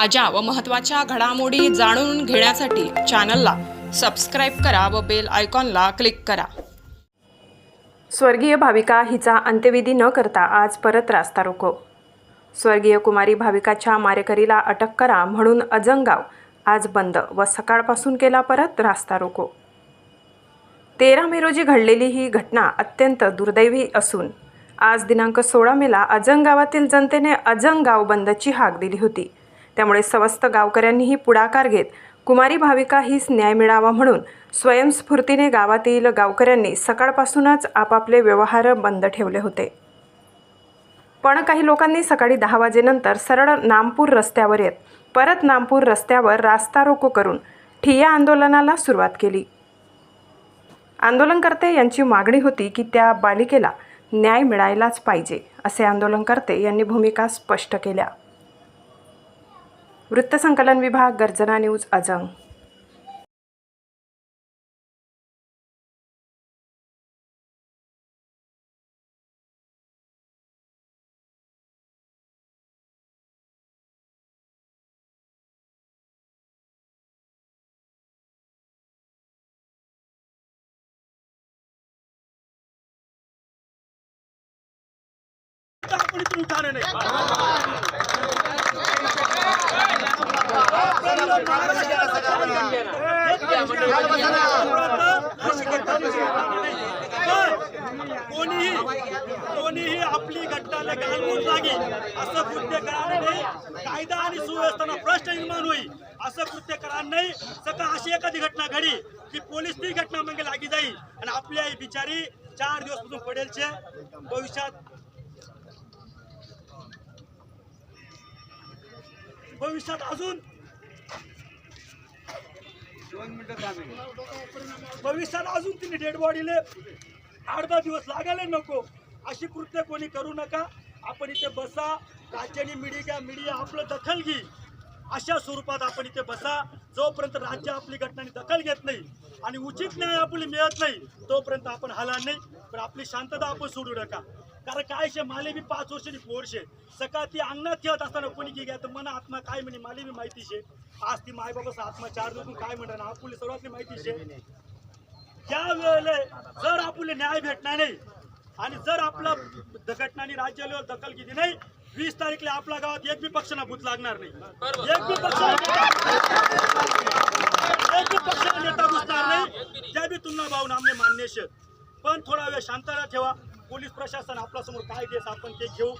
ताज्या व महत्त्वाच्या घडामोडी जाणून घेण्यासाठी चॅनलला सबस्क्राईब करा व बेल आयकॉनला क्लिक करा. स्वर्गीय भाविका हिचा अंत्यविधी न करता आज परत रास्ता रोको. स्वर्गीय कुमारी भाविकाच्या मारेकरीला अटक करा म्हणून अजंगाव आज बंद व सकाळपासून केला परत रास्ता रोको. तेरा मे रोजी घडलेली ही घटना अत्यंत दुर्दैवी असून आज दिनांक सोळा मेला अजंग गावातील जनतेने अजंग गाव बंदची हाक दिली होती. त्यामुळे समस्त गावकऱ्यांनीही पुढाकार घेत कुमारी भाविका हीच न्याय मिळावा म्हणून स्वयंस्फूर्तीने गावातील गावकऱ्यांनी सकाळपासूनच आपापले व्यवहार बंद ठेवले होते. पण काही लोकांनी सकाळी दहा वाजेनंतर सरळ नामपूर रस्त्यावर येत परत नामपूर रस्त्यावर रास्ता रोको करून ठिय्या आंदोलनाला सुरुवात केली. आंदोलनकर्ते यांची मागणी होती की त्या बालिकेला न्याय मिळायलाच पाहिजे असे आंदोलनकर्ते यांनी भूमिका स्पष्ट केल्या. वृत्तसंकलन विभाग गर्जना न्यूज अजंग. आपण इथून उठाणे नाही? कोणीही कोणीही आपली घटनाला घालवून लागेल असं कृत्य करणार नाही. कायदा आणि सुव्यवस्थेला प्रश्न निर्माण होईल असं कृत्य करणार नाही. सकाळ अशी एखादी घटना घडी की पोलीस ती घटना मागे लागी जाईल आणि आपली आई बिचारी चार दिवसपासून पडेलचे. भविष्यात भविष्यात अजून भविष्यात अजून तिने डेड बॉडीले आठ दहा दिवस लागायला नको. अशी कृत्य कोणी करू नका. आपण इथे बसा. राज्याने मीडिया मीडिया आपलं दखल घे. अशा स्वरूपात आपण इथे बसा. जोपर्यंत राज्य आपली घटनांनी दखल घेत नाही आणि उचित न्याय आपली मिळत नाही तोपर्यंत आपण हलणार नाही. पण आपली शांतता आपण सोडू नका. कारण काय शे मालेबी पाच वर्षांनी पोरशे सकाळ ती अंगणात ठेवत असताना कोणी की घ्या तर मना आत्मा काय म्हणे मालेबी माहिती शे. आज ती मायबाबाचा आत्मा चार दिवस काय म्हणणार आपली सर्वातली माहिती शे. त्या वेळेला जर आपले न्याय भेटणार नाही आणि जर आपला घटनांनी राज्य लेवल दखल घेतली नाही वीस तारीखला आपल्या गावात एक बी पक्षांना भूत लागणार नाही. एक बी पक्ष एक बी पक्षाला नेता घुसणार नाही. त्या बी तुलना भाऊन आमने मान्य शेत पण थोडा वेळ शांतता ठेवा. पोलीस प्रशासन आपल्यासमोर काय देस आपण ते घेऊ.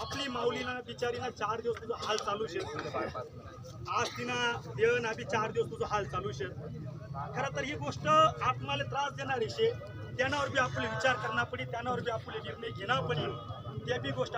आपली माऊलीना बिचारीना चार दिवस तुझं हाल चालू शेत आज तिना देव ना बी चार दिवस तुझं हाल चालू शेत खरं तर ही गोष्ट आत्माला त्रास देणारी शे. त्यावर बी आपले विचार करणं पडी त्यावर बी आपले निर्णय घेणं पडी ते बी गोष्ट